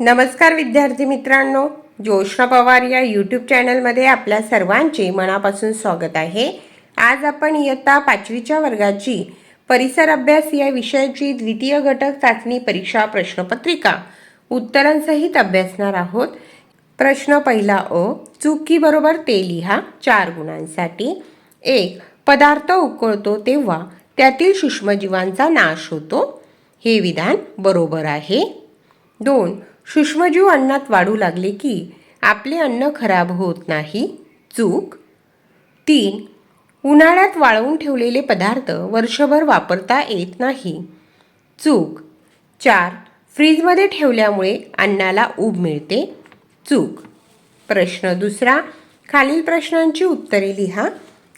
नमस्कार विद्यार्थी मित्रांनो ज्योष्णा पवार या यूट्यूब चॅनलमध्ये आपल्या सर्वांचे मनापासून स्वागत आहे. आज आपण इयत्ता पाचवीच्या वर्गाची परिसर अभ्यास या विषयाची द्वितीय घटक चाचणी परीक्षा प्रश्नपत्रिका उत्तरांसहित अभ्यासणार आहोत. प्रश्न पहिला अ चुकी बरोबर ते लिहा चार गुणांसाठी. एक पदार्थ उकळतो तेव्हा त्यातील सूक्ष्मजीवांचा नाश होतो. हे विधान बरोबर आहे. दोन सूक्ष्मजीव अन्नात वाढू लागले की आपले अन्न खराब होत नाही. चूक. तीन. उन्हाळ्यात वाळवून ठेवलेले पदार्थ वर्षभर वापरता येत नाही. चूक. चार. फ्रीजमध्ये ठेवल्यामुळे अन्नाला ऊब मिळते. चूक. प्रश्न दुसरा. खालील प्रश्नांची उत्तरे लिहा.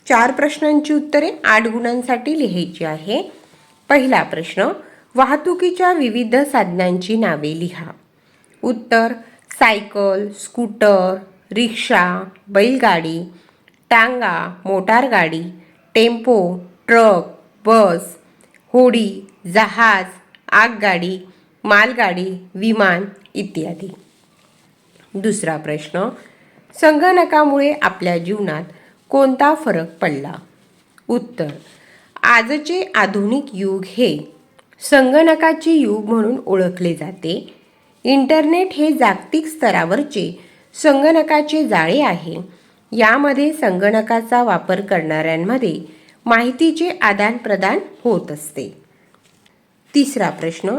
चार प्रश्नांची उत्तरे आठ गुणांसाठी लिहायची आहे. पहिला प्रश्न. वाहतुकीच्या विविध साधनांची नावे लिहा. उत्तर सायकल स्कूटर रिक्षा बैलगाडी टांगा मोटारगाडी टेम्पो ट्रक बस होडी जहाज आगगाडी मालगाडी विमान इत्यादी. दुसरा प्रश्न संगणकामुळे आपल्या जीवनात कोणता फरक पडला? उत्तर आजचे आधुनिक युग हे संगणकाचे युग म्हणून ओळखले जाते. इंटरनेट हे जागतिक स्तरावरचे संगणकाचे जाळे आहे. यामध्ये संगणकाचा वापर करणाऱ्यांमध्ये माहितीचे आदानप्रदान होत असते. तिसरा प्रश्न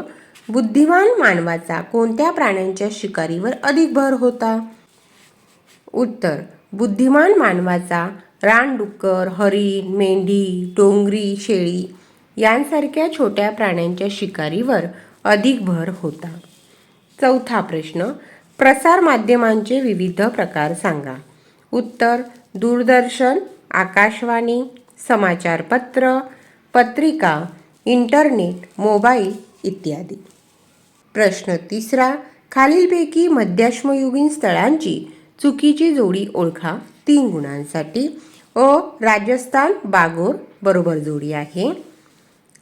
बुद्धिमान मानवाचा कोणत्या प्राण्यांच्या शिकारीवर अधिक भर होता? उत्तर बुद्धिमान मानवाचा रानडुक्कर हरिण मेंढी डोंगरी शेळी यांसारख्या छोट्या प्राण्यांच्या शिकारीवर अधिक भर होता. चौथा प्रश्न प्रसार माध्यमांचे विविध प्रकार सांगा. उत्तर दूरदर्शन आकाशवाणी समाचारपत्र पत्रिका इंटरनेट मोबाईल इत्यादी. प्रश्न तिसरा खालीलपैकी मध्याश्मयुगीन स्थळांची चुकीची जोडी ओळखा. तीन गुणांसाठी अ राजस्थान बागोर बरोबर जोडी आहे.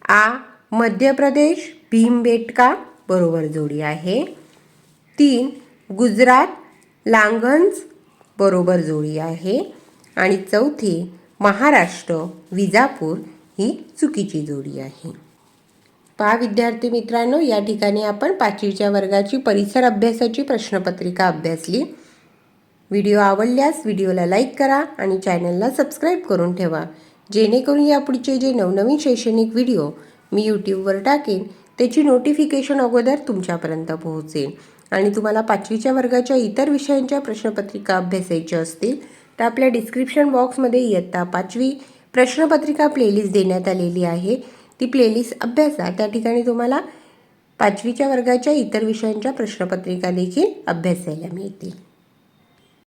आ मध्य प्रदेश भीमबेटका बरोबर जोडी आहे. तीन गुजरात लांघन्स बरोबर जोडी आहे. आणि चौथी महाराष्ट्र विजापूर ही चुकीची जोडी आहे. पहा विद्यार्थी मित्रांनो या ठिकाणी आपण पाचवीच्या वर्गाची परिसर अभ्यासाची प्रश्नपत्रिका अभ्यासली. व्हिडिओ आवडल्यास व्हिडिओला लाईक करा आणि चॅनलला सबस्क्राईब करून ठेवा. जेणेकरून यापुढचे जे नवनवीन शैक्षणिक व्हिडिओ मी यूट्यूबवर टाकेन त्याची नोटिफिकेशन अगोदर तुमच्यापर्यंत पोहोचेल. आणि तुम्हाला पाचवीच्या वर्गाच्या इतर विषयांच्या प्रश्नपत्रिका अभ्यासायच्या असतील तर आपल्या डिस्क्रिप्शन बॉक्समध्ये इयत्ता पाचवी प्रश्नपत्रिका प्लेलिस्ट देण्यात आलेली आहे. ती प्लेलिस्ट अभ्यासा. त्या ठिकाणी तुम्हाला पाचवीच्या वर्गाच्या इतर विषयांच्या प्रश्नपत्रिका देखील अभ्यासायला मिळतील.